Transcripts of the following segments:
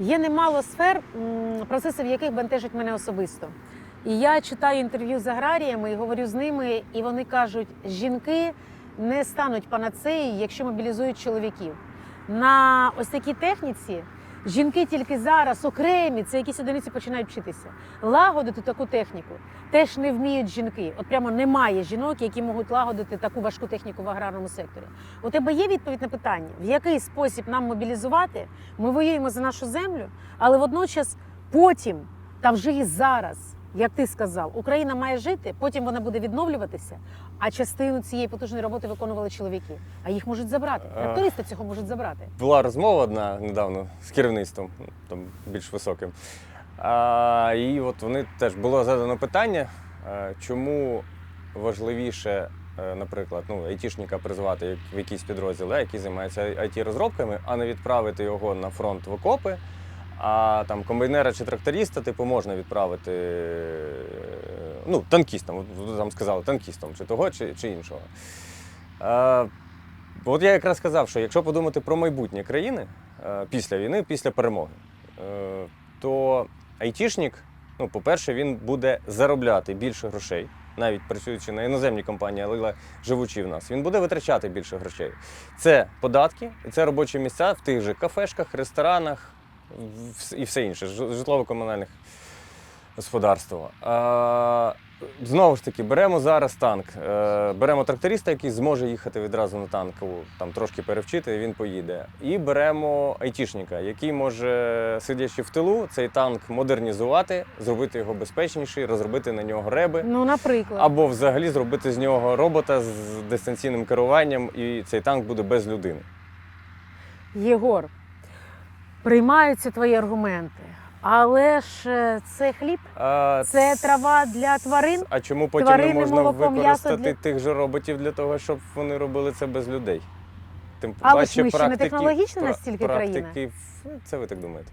Є немало сфер, процеси в яких бентежить мене особисто. І я читаю інтерв'ю з аграріями і говорю з ними, і вони кажуть, жінки не стануть панацеєю, якщо мобілізують чоловіків. На ось такій техніці жінки тільки зараз окремі, це якісь одиниці починають вчитися. Лагодити таку техніку теж не вміють жінки. От прямо немає жінок, які можуть лагодити таку важку техніку в аграрному секторі. У тебе є відповідь на питання, в який спосіб нам мобілізувати? Ми воюємо за нашу землю, але водночас потім та вже і зараз, як ти сказав, Україна має жити, потім вона буде відновлюватися. А частину цієї потужної роботи виконували чоловіки. А їх можуть забрати. Трактористи цього можуть забрати. Була розмова одна недавно з керівництвом, ну, там більш високим. А, і от вони теж було задано питання, е, чому важливіше, е, наприклад, ну, айтішника призвати в якийсь підрозділ, який займається IT-розробками, а не відправити його на фронт в окопи. А там комбайнера чи тракториста, типу, можна відправити е, ну, танкістам, там сказали, танкістам, чи того, чи, чи іншого. Е, От я якраз сказав, що якщо подумати про майбутнє країни е, після війни, після перемоги, то айтішник, ну, по-перше, він буде заробляти більше грошей, навіть працюючи на іноземній компанії, але живучи в нас, він буде витрачати більше грошей. Це податки, це робочі місця в тих же кафешках, ресторанах і все інше, житлово-комунальних господарства. А, знову ж таки, беремо зараз танк, е, беремо тракториста, який зможе їхати відразу на танку, там трошки перевчити, і він поїде. І беремо айтішника, який може, сидячи в тилу, цей танк модернізувати, зробити його безпечніший, розробити на нього реби. Ну, наприклад, Або взагалі зробити з нього робота з дистанційним керуванням, і цей танк буде без людини. Єгор, приймаються твої аргументи, але ж е, це хліб, А, це трава для тварин. А чому потім Тварини, не можна молоко, використати для- тих же роботів для того, щоб вони робили це без людей? Тим ж ми ще не технологічна пра- настільки країна. практики, ну, це ви так думаєте.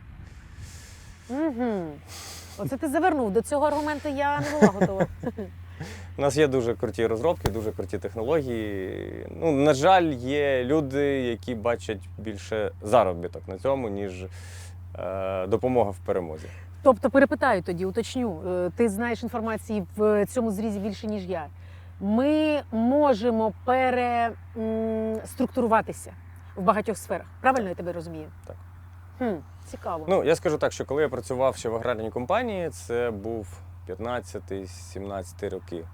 Угу. Оце ти завернув. До цього аргументу я не була готова. У нас є дуже круті розробки, дуже круті технології. Ну, на жаль, є люди, які бачать більше заробіток на цьому, ніж е, допомога в перемозі. Тобто, перепитаю тоді, уточню. Е, Ти знаєш інформації в цьому зрізі більше, ніж я. Ми можемо переструктуруватися в багатьох сферах. Правильно я тебе розумію? Так. Хм, цікаво. Ну, я скажу так, що коли я працював ще в аграрній компанії, це був 15-17 роки,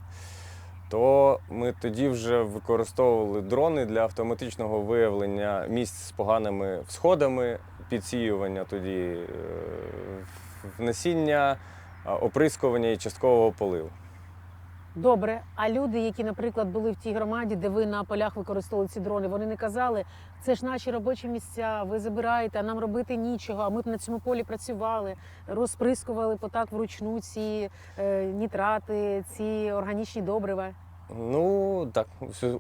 то ми тоді вже використовували дрони для автоматичного виявлення місць з поганими всходами, підсіювання тоді е, в- насіння, а, оприскування і часткового поливу. Добре. А люди, які, наприклад, були в тій громаді, де ви на полях використовували ці дрони, вони не казали, це ж наші робочі місця, ви забираєте, а нам робити нічого. А ми на цьому полі працювали, розприскували потак вручну ці е, нітрати, ці органічні добрива. Ну так,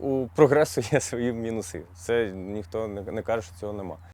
у прогресу є свої мінуси. Це ніхто не каже, що цього нема.